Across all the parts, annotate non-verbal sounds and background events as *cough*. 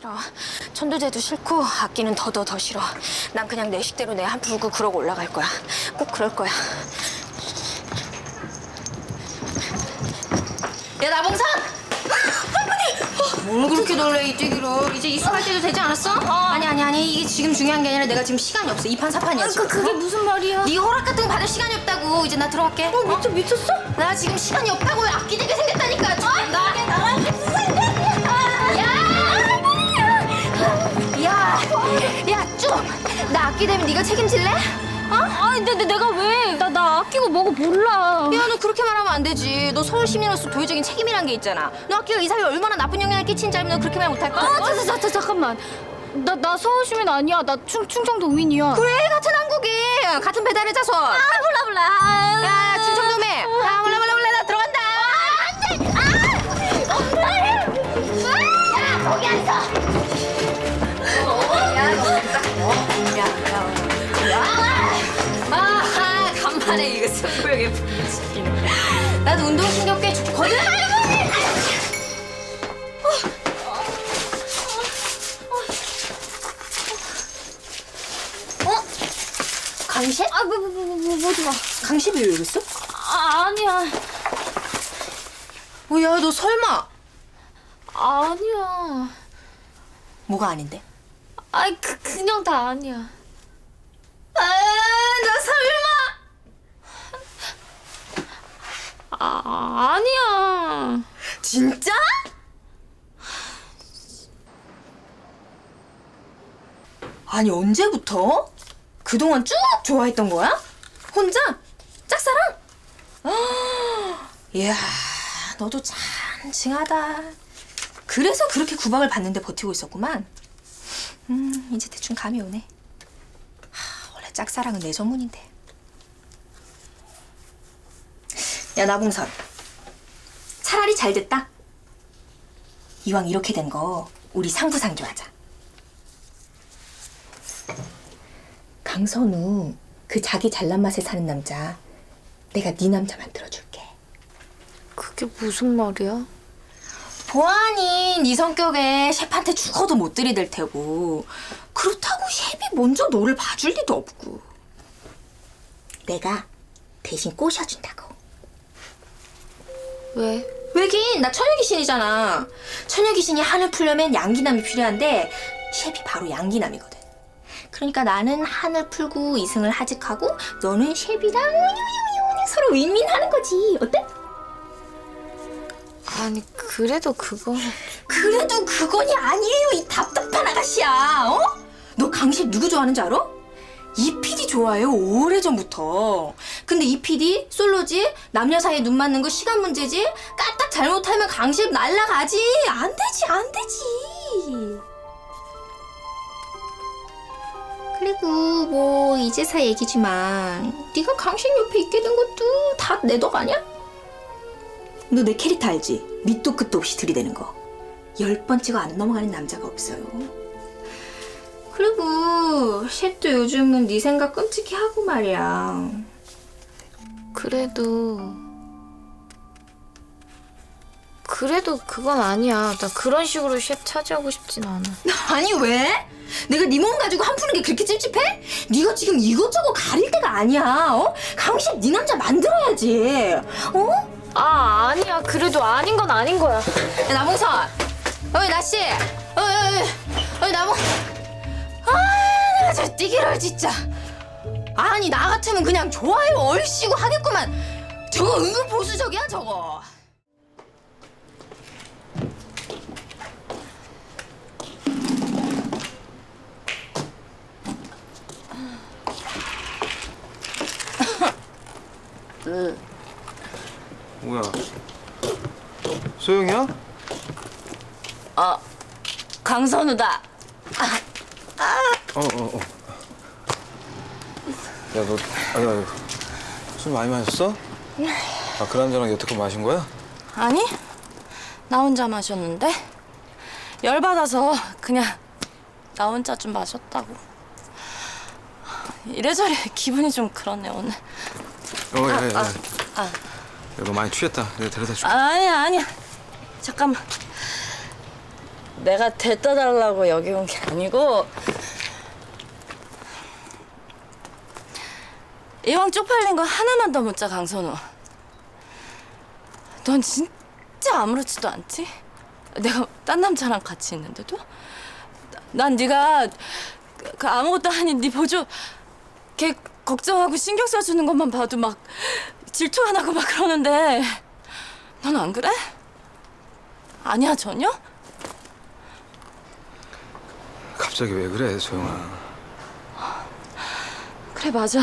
싫어. 천도제도 싫고 악기는 더더 더 싫어. 난 그냥 내 식대로 내한 풀고 그러고 올라갈 거야. 꼭 그럴 거야. 야 나봉선! 뭘 그렇게 놀래 이때기로 이제 이수할 때도 되지 않았어? 아니 아니 아니 이게 지금 중요한 게 아니라 내가 지금 시간이 없어 이판 사판이야 지금 그게 무슨 말이야? 네 허락 같은 거 받을 시간이 없다고 이제 나 들어갈게 어 미쳤, 미쳤어? 나 지금 시간이 없다고 악기 되게 생겼다니까 좀 나, 나랑 무슨 나 악기 되면 네가 책임질래? 어? 아니 근데, 내가 왜? 나, 나 아끼고 뭐고 몰라. 야, 너 그렇게 말하면 안 되지. 너 서울 시민으로서 도의적인 책임이란 게 있잖아. 너 학교가 이 사회에 얼마나 나쁜 영향을 끼치는지 알면 너 그렇게 말 못할 거야? 아, 자, 자, 자, 자, 잠깐만. 나, 나 서울시민 아니야. 나 충, 충청도민이야. 그래, 같은 한국이. 같은 배달의 자손. 아, 몰라, 몰라. 아, 야, 충청도매. 아, 몰라, 몰라, 몰라. 나 들어간다. 야, 거기 앉아. 아, 간만에 이거 승부욕에 부딪히네. 나도 운동신경 꽤 좋거든? 어? 강실? 아, 뭐, 뭐, 뭐, 뭐, 뭐, 어디 가? 강실이 왜 여기 있어? 아, 아니야. 어, 야, 너 설마. 아니야. 뭐가 아닌데? 아이, 그, 그냥 다 아니야. 아, 나 설마. 아, 아니야. 진짜? 아니 언제부터? 그동안 쭉 좋아했던 거야? 혼자? 짝사랑? 아, *gasps* 이야 너도 참 징하다 그래서 그렇게 구박을 받는데 버티고 있었구만 음 이제 대충 감이 오네 하, 원래 짝사랑은 내 전문인데 야 나봉선 차라리 잘 됐다. 이왕 이렇게 된 거 우리 상부상조하자. 강선우 그 자기 잘난 맛에 사는 남자 내가 네 남자 만들어줄게. 그게 무슨 말이야? 보안이 네 성격에 셰프한테 죽어도 못 들이댈 테고 그렇다고 셰프이 먼저 너를 봐줄 리도 없고 내가 대신 꼬셔준다고. 왜? 왜긴 나 처녀귀신이잖아. 처녀귀신이 한을 풀려면 양기남이 필요한데 셰프이 바로 양기남이거든. 그러니까 나는 한을 풀고 이승을 하직하고 너는 우유유유 서로 윈윈하는 거지. 어때? 아니, 그래도 그거. 그래도 그건이 아니에요 이 답답한 아가씨야. 어? 너 강실 누구 좋아하는지 알아? 이 PD 좋아해요 오래전부터. 근데 이 PD 솔로지 남녀 사이에 눈 맞는 거 시간 문제지 까딱 잘못하면 강실 날라가지 안 되지 안 되지. 그리고 뭐 이제사 얘기지만 네가 강실 옆에 있게 된 것도 다 내 덕 아니야? 너 내 캐릭터 알지? 밑도 끝도 없이 들이대는 거. 열번 찍어 안 넘어가는 남자가 없어요. 그리고 셰프도 요즘은 네 생각 끔찍히 하고 말이야. 그래도. 그래도 그건 아니야. 나 그런 식으로 셰프 차지하고 싶진 않아. 아니 왜? 내가 네 몸 가지고 한 푸는 게 그렇게 찝찝해? 네가 지금 이것저것 가릴 때가 아니야. 어? 강실 네 남자 만들어야지. 어? 아, 아니야. 그래도 아닌 건 아닌 거야. 야, 나봉선. 어이 나씨. 어이 어이 어이 나봉. 아, 내가 저 뛰기를 진짜. 아니 나 같으면 그냥 좋아요 얼씨구 하겠구만. 저거 은근 보수적이야 저거. 뭐야? 소영이야? 강선우다. 어, 어, 어. 야, 너, 아유, 아유. 술 많이 마셨어? 아, 그 남자랑 여태껏 마신 거야? 아니, 나 혼자 마셨는데 열받아서 그냥 나 혼자 좀 마셨다고. 이래저래 기분이 좀 그렇네 오늘. 어, 야, 야, 야. 아. 야, 너 많이 취했다. 내가 데려다 줄게. 아니야 아니야. 잠깐만. 내가 데려다 달라고 여기 온 게 아니고 이왕 쪽팔린 거 하나만 더 묻자 강선우 넌 진짜 아무렇지도 않지? 내가 딴 남자랑 같이 있는데도? 난 네가 그- 그 아무것도 아닌 네 보조 걔 걱정하고 신경 써주는 것만 봐도 막 질투가 나고 막 그러는데 넌 안 그래? 아니야 전혀? 갑자기 왜 그래, 소영아? 그래 맞아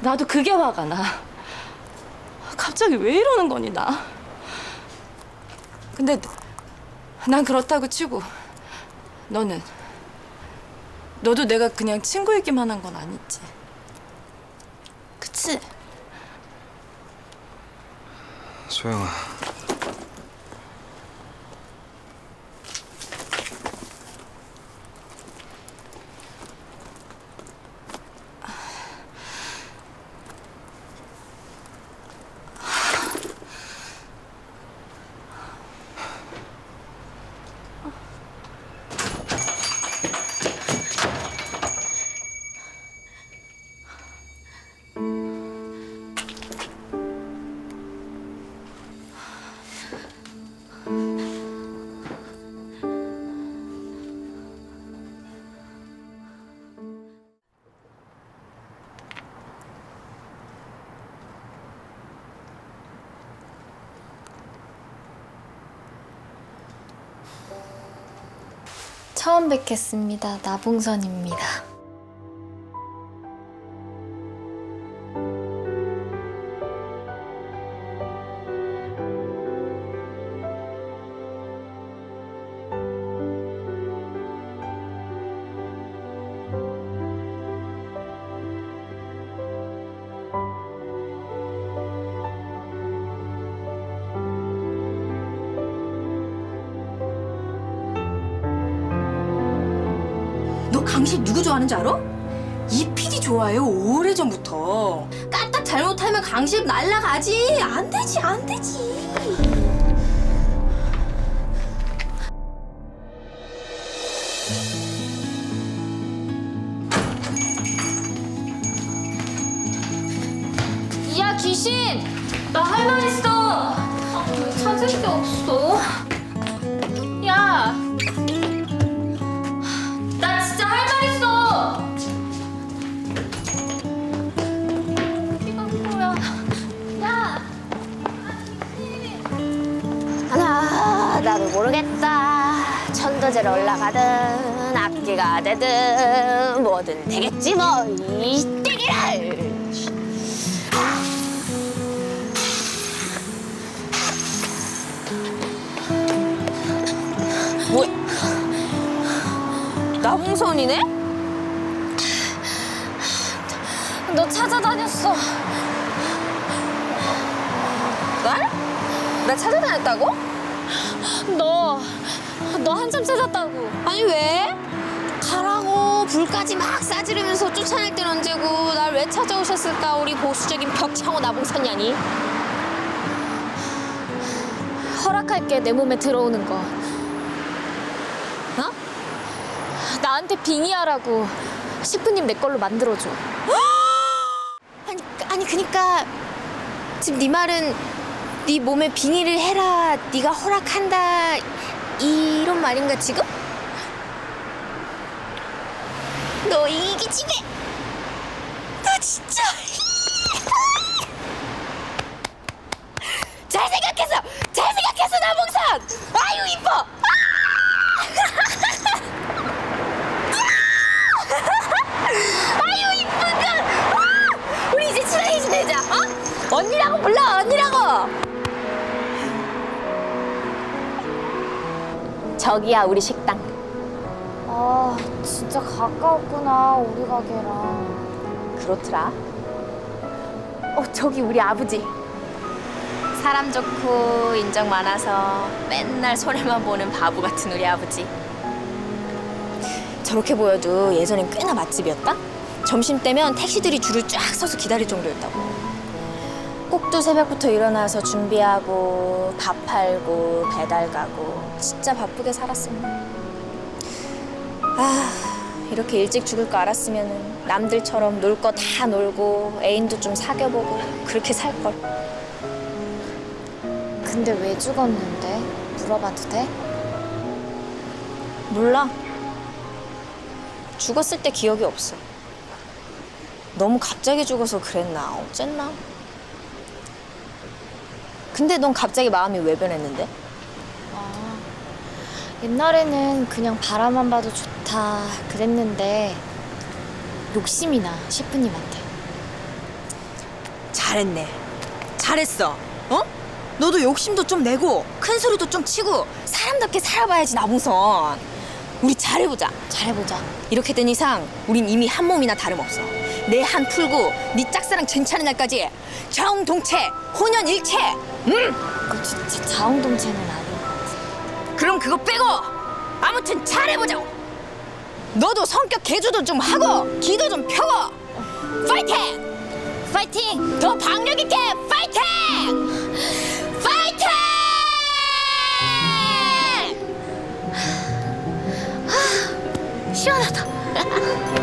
나도 그게 화가 나 갑자기 왜 이러는 거니 나 근데 난 그렇다고 치고 너는 너도 내가 그냥 친구이기만 한 건 아니지 그치? 소영아. 처음 뵙겠습니다. 나봉선입니다. 너 강식 누구 좋아하는지 알아? 이 PD 좋아해요 오래전부터. 까딱 잘못하면 강식 날라가지. 안 되지 안 되지 가든 악기가 되든 뭐든 되겠지 뭐이 띠기를 뭐야 나봉선이네? 너 찾아다녔어. 날? 나 찾아다녔다고? 너, 너 한참 찾았다고. 아니 왜? 가라고 불까지 막 싸지르면서 쫓아낼 땐 언제고 날 왜 찾아오셨을까 우리 보수적인 벽창호 나봉선양이 허락할게 내 몸에 들어오는 거. 어? 나한테 빙의하라고 식구님 내 걸로 만들어줘. *gasps* 아니 아니 그니까 지금 네 말은 네 몸에 빙의를 해라 네가 허락한다 이런 말인가 지금? 너 이기집애 너 진짜 저기야 우리 식당. 아, 진짜 가까웠구나 우리 가게랑. 그렇더라. 어 저기 우리 아버지. 사람 좋고 인정 많아서 맨날 손해만 보는 바보 같은 우리 아버지. 저렇게 보여도 예전엔 꽤나 맛집이었다? 점심 때면 택시들이 줄을 쫙 서서 기다릴 정도였다고 꼭 꼭두 새벽부터 일어나서 준비하고 밥 팔고 배달 가고 진짜 바쁘게 살았었네. 아 이렇게 일찍 죽을 거 알았으면 남들처럼 놀 거 다 놀고 애인도 좀 사귀어보고 그렇게 살 걸. 근데 왜 죽었는데? 물어봐도 돼? 몰라. 죽었을 때 기억이 없어. 너무 갑자기 죽어서 그랬나 어쨌나? 근데 넌 갑자기 마음이 왜 변했는데? 옛날에는 그냥 바라만 봐도 좋다 그랬는데 욕심이 나 셰프님한테 잘했네. 잘했어. 어? 너도 욕심도 좀 내고 큰 소리도 좀 치고 사람답게 살아봐야지 나봉선. 우리 잘해보자. 잘해보자 이렇게 된 이상 우린 이미 한 몸이나 다름없어. 내 한 풀고 네 짝사랑 괜찮은 날까지 정동체 혼연일체. 응! 그거 진짜 자웅동체는 아닌 것 같아. 그럼 그거 빼고 아무튼 잘해보자고. 너도 성격 개조도 좀 하고 기도 좀 펴고 파이팅! 파이팅! 더 박력 있게 파이팅! 파이팅! 아, 시원하다. *laughs*